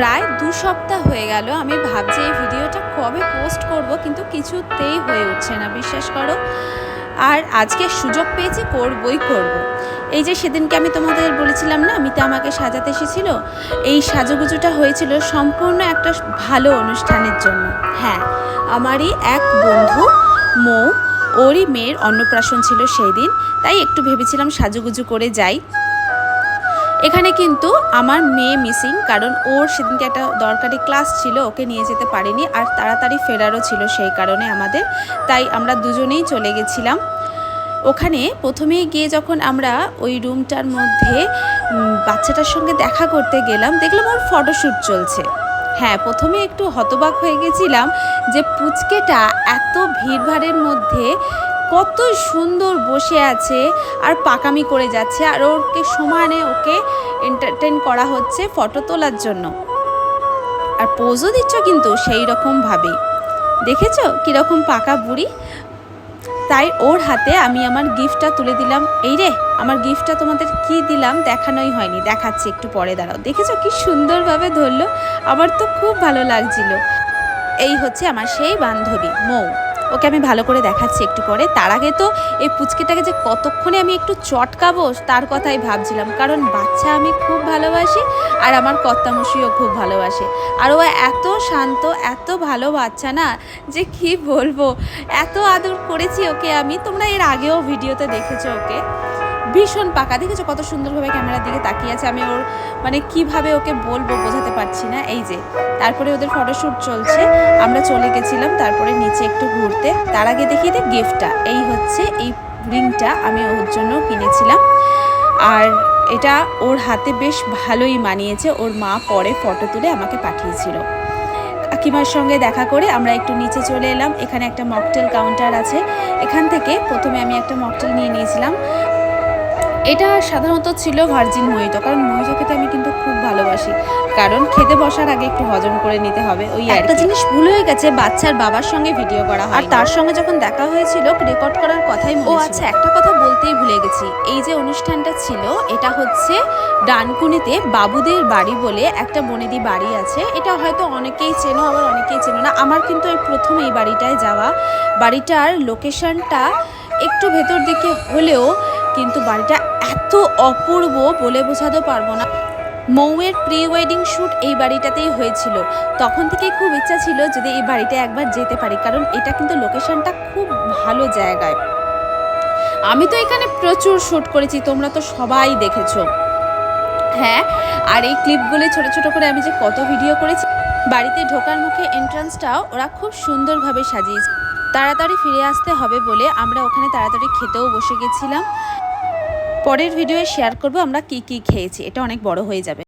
প্রায় দু সপ্তাহ হয়ে গেল, আমি ভাবছি এই ভিডিওটা কবে পোস্ট করব, কিন্তু কিছুতেই হয়ে উঠছে না, বিশ্বাস করো। আর আজকে সুযোগ পেয়েছি, করবই করব। এই যে সেদিনকে আমি তোমাদের বলেছিলাম না মিতা আমাকে সাজাতে এসেছিল, এই সাজুগুজুটা হয়েছিল সম্পূর্ণ একটা ভালো অনুষ্ঠানের জন্য। হ্যাঁ আমারই এক বন্ধু, মৌ, ওরই মেয়ের অন্নপ্রাশন ছিল সেই দিন, তাই একটু ভেবেছিলাম সাজুগুজু করে যাই। এখানে কিন্তু আমার মেয়ে মিসিং কারণ ওর সেদিনকে একটা দরকারি ক্লাস ছিল, ওকে নিয়ে যেতে পারিনি, আর তাড়াতাড়ি ফেরারও ছিল সেই কারণে আমাদের, তাই আমরা দুজনেই চলে গেছিলাম। ওখানে প্রথমেই গিয়ে যখন আমরা ওই রুমটার মধ্যে বাচ্চাটার সঙ্গে দেখা করতে গেলাম, দেখলাম ওর ফটোশ্যুট চলছে। হ্যাঁ প্রথমে একটু হতবাক হয়ে গেছিলাম যে পুচকেটা এত ভিড়ভাড়ের মধ্যে কত সুন্দর বসে আছে আর পাকামি করে যাচ্ছে। আর ওকে সমানে ওকে এন্টারটেন করা হচ্ছে ফটো তোলার জন্য। আর পোজও দিচ্ছ কিন্তু সেই রকমভাবেই দেখেছ কীরকম পাকা বুড়ি? তাই ওর হাতে আমি আমার গিফটটা তুলে দিলাম। এই রে, আমার গিফটটা তোমাদের কি দিলাম দেখানোই হয়নি। দেখাচ্ছি একটু পরে, দাঁড়াও। দেখেছ কি সুন্দরভাবে ধরলো? আমার তো খুব ভালো লাগছিল। এই হচ্ছে আমার সেই বান্ধবী, মৌ। ওকে আমি ভালো করে দেখাচ্ছি একটু পরে। তার আগে তো এই পুচকেটাকে যে কতক্ষণে আমি একটু চটকাবো, তার কথাই ভাবছিলাম। কারণ বাচ্চা আমি খুব ভালোবাসি আর আমার কর্তামশিও খুব ভালোবাসে। আর ও এত শান্ত, এত ভালো বাচ্চা না যে কি বলব? এত আদর করেছি ওকে আমি। তোমরা এর আগেও ভিডিওতে দেখেছ ওকে। ভীষণ পাকা। দেখেছ কত সুন্দরভাবে ক্যামেরার দিকে তাকিয়ে আছে? আমি ওর মানে কীভাবে ওকে বলব বোঝাতে পারছি না। এই যে, তারপরে ওদের ফটোশ্যুট চলছে। আমরা চলে গেছিলাম তারপরে নিচে একটু ঘুরতে। তার আগে দেখি যে গিফটটা। এই হচ্ছে এই রিংটা আমি ওর জন্য কিনেছিলাম। আর এটা ওর হাতে বেশ ভালোই মানিয়েছে। ওর মা পরে ফটো তুলে আমাকে পাঠিয়েছিল। কাকিমার সঙ্গে দেখা করে আমরা একটু নিচে চলে এলাম। এখানে একটা মকটেল কাউন্টার আছে। এখান থেকে প্রথমে আমি একটা মকটেল নিয়ে নিয়েছিলাম। এটা সাধারণত ছিল ভার্জিন মহিত কারণ মহিত খেতে আমি কিন্তু খুব ভালোবাসি। কারণ খেতে বসার আগে একটু হজম করে নিতে হবে ওই একটা জিনিস ভুল হয়ে গেছে বাচ্চার বাবার সঙ্গে ভিডিও করা আর তার সঙ্গে যখন দেখা হয়েছিল রেকর্ড করার কথাই ও আচ্ছা একটা কথা বলতেই ভুলে গেছি। এই যে অনুষ্ঠানটা ছিল এটা হচ্ছে ডানকুনিতে বাবুদের বাড়ি বলে একটা বনেদি বাড়ি আছে। এটা হয়তো অনেকেই চেনো আবার অনেকেই চেনো না। আমার কিন্তু এই প্রথম এই বাড়িটায় যাওয়া। বাড়িটার লোকেশনটা একটু ভেতর দিকে হলেও কিন্তু বাড়িটা এত অপূর্ব বলে বোঝাতে পারব না। মৌয়ের প্রি ওয়েডিং শ্যুট এই বাড়িটাতেই হয়েছিল। তখন থেকে খুব ইচ্ছা ছিল যদি এই বাড়িতে একবার যেতে পারি, কারণ এটা কিন্তু লোকেশনটা খুব ভালো জায়গায়। আমি তো এখানে প্রচুর শ্যুট করেছি, তোমরা তো সবাই দেখেছ। হ্যাঁ আর এই ক্লিপগুলি ছোট ছোট করে আমি যে কত ভিডিও করেছি, বাড়িতে ঢোকার মুখে এন্ট্রান্সটাও ওরা খুব সুন্দরভাবে সাজিয়েছে। তাড়াতাড়ি ফিরে আসতে হবে বলে আমরা ওখানে তাড়াতাড়ি খেতেও বসে গেছিলাম। পরের ভিডিওয়ে শেয়ার করব আমরা কি কি খেয়েছি, এটা অনেক বড় হয়ে যাবে।